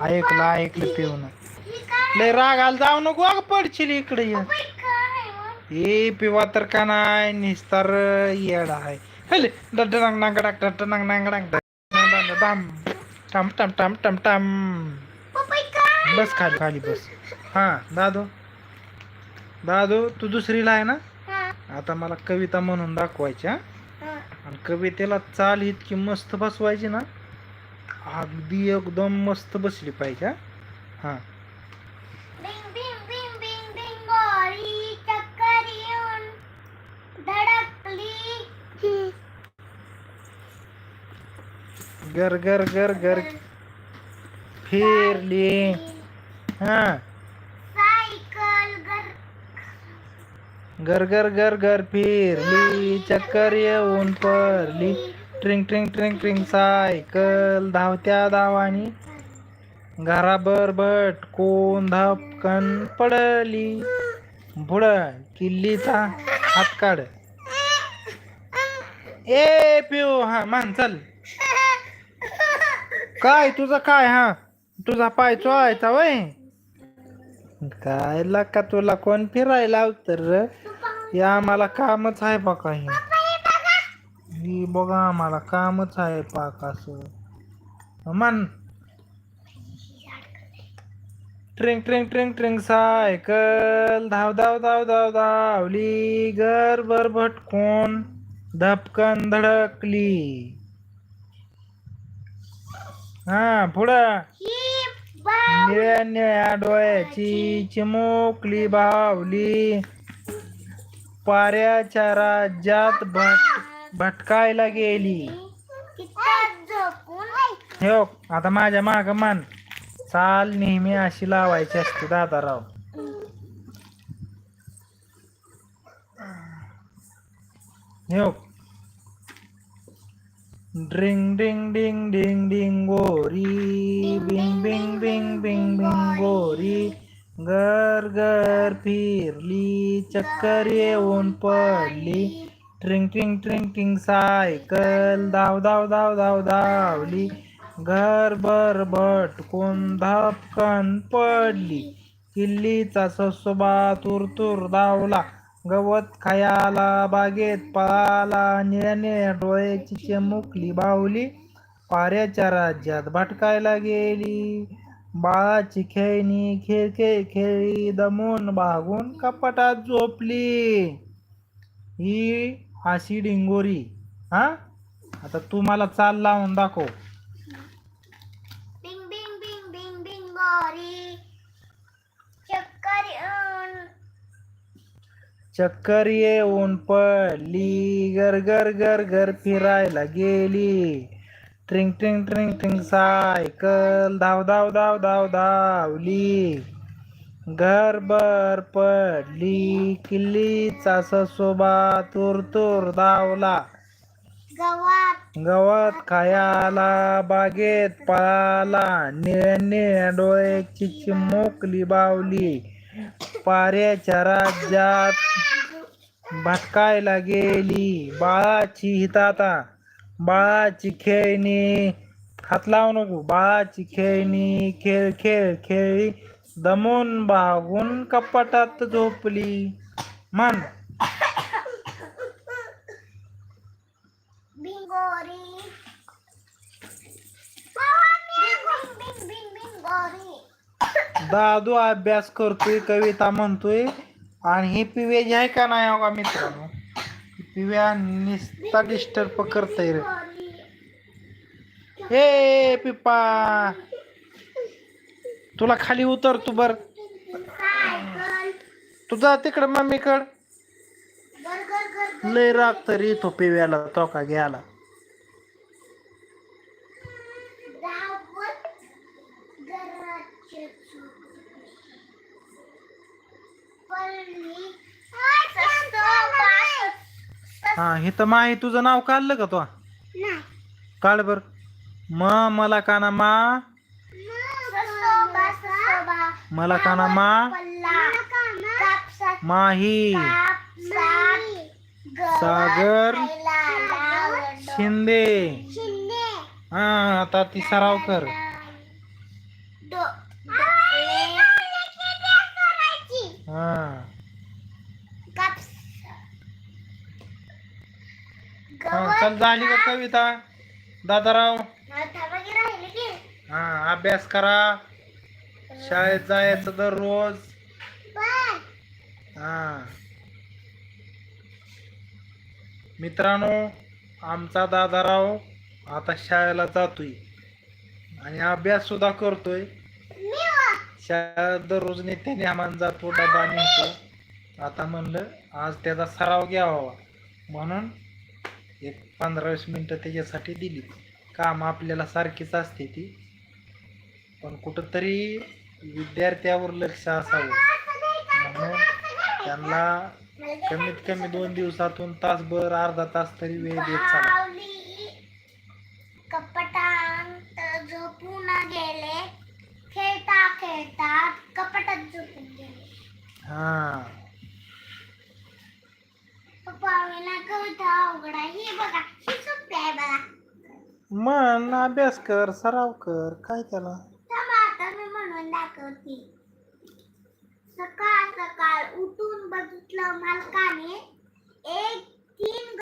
ऐकलं ऐकलं पिऊन. लय राग आला जाऊ नको अगं पडशील इकडे ये. पिवा तर का नाही निस्तार येड आहे. हले डडडंग नांग डाक डडडंग नांग डाक डम टम टम टम टम टम. बस खाली खाली बस. हा दादू. दादू तू दुसरीला आहे ना? आता मला कविता म्हणून दाखवायची हा. आणि कवितेला चाल इतकी मस्त बसवायची ना? अगदी एकदम मस्त बसली पाहिजे हा? गोरी गर गर गर. गर. फिरली. हा. सायकल गर. गर गर गर गर फिरली. चक्कर येऊन पडली. ट्रिंग ट्रिंग ट्रिंग ट्रिंग सायकल धावत्या धावानी. घराबर कोण धपकन पडली. बुड किल्लीचा हात काढ. ए पिओ हा मान चल. काय तुझं काय हा? तुझा पाय चोळायचा वय? काय का तुला कोण फिरायला तर या आम्हाला कामच आहे बा हे. ही बघा आम्हाला कामच आहे पाक असं. मन ट्रिंग ट्रिंग ट्रिंग ट्रिंग सायकल. धाव धाव धाव धाव धावली. घर भर भटकून धपकन धडकली. हा पुढं. निळ्या निळ्या डोळ्याची चिमुकली बावली. पाऱ्याच्या राज्यात भट भटकायला गेली. हो आता माझ्या माग मान. चाल नेहमी अशी लावायची असते दादाराव. हो ड्रिंग डिंग डिंग डिंग डिंग गोरी. बिंग बिंग बिंग बिंग बिंग गोरी. घर घर फिरली चक्कर येऊन पडली. ट्रिंग ट्रिंग ट्रिंग ट्रिंग सायकल धाव धाव धाव धाव धावली. घर बरबट कोण धपकन पडली. किल्लीचा ससोबा तुरतूर धावला. गवत खायाला बागेत पळाला. निळ्या निळ्या डोळ्याची चिमुकली बावली पाऱ्याच्या राज्यात भटकायला गेली. बाळाची खेळणी खेळ खेळ खेळी दमून भागून कपाटात झोपली. ही अशी डिंगोरी. हा? आता तू मला चाल लावून दाखव. बिंग बिंग बिंग बिंग बिंग गोरी चक्कर येऊन. चक्कर येऊन पडली गर गर गर गर फिरायला गेली. ट्रिंग ट्रिंग ट्रिंग ट्रिंग सायकल धाव धाव धाव धाव धावली. घरभर पडली किल्लीचा ससोबा तुर तुर धावला. गवात. गवत खायाला बागेत पळाला निळ्या निळ्या डोळ्याची चिमुकली बावली. पाऱ्याच्या राज्यात भटकायला गेली बाळाची हिताता. बाळाची खेळणी हात लावू नको बाळाची खेळणी खेळ खेळ खेळी. दमून भागून कपाटात झोपली. गोरी दादू अभ्यास करतोय कविता म्हणतोय आणि ही पिवे जी आहे का नाही हो का मित्रांनो पिव्या निस्ता डिस्टर्ब करतय रे. हे पिप्पा. तुला खाली उतर तू बर. तुझा तिकडं मम्मीकड. लय राग तरी येतो पिव्याला तो का घ्यायला. हा हे तर माही तुझं नाव काढलं का तो? काढ बर. म मला काना मा? ससोबा ससोबा मला काना मा माही सागर. शिंदे. हा आता ती सराव कर हा चल झाली का कविता? दादाराव. हा अभ्यास करा. शाळेत जायचं दररोज? हा. मित्रांनो आमचा दादाराव आता शाळेला जातोय. आणि अभ्यास सुद्धा करतोय. शाळेत दररोज नित्याने आम्हाला जातो डबा नेतो. आता म्हणलं आज त्याचा सराव घ्यावा. म्हणून एक पंधरा वीस मिनटं त्याच्यासाठी दिली. काम आपल्याला सारखीच असते ती. पण कुठंतरी विद्यार्थ्यावर लक्ष असावं. म्हणून त्यांना कमीत कमी दोन दिवसातून तासभर अर्धा तास तरी वेळ देत चाला. माऊली कपटांत झोपून गेले. खेळता खेळता कपटात झोपून गेले. हा. पप्पाला कविता अवघड आहे. बघा ही सोपी आहे बघा. मन अभ्यास कर सराव कर. काय त्याला? होती. सकाळ सकाळ उठून बघितलं मालकाने. एक तीन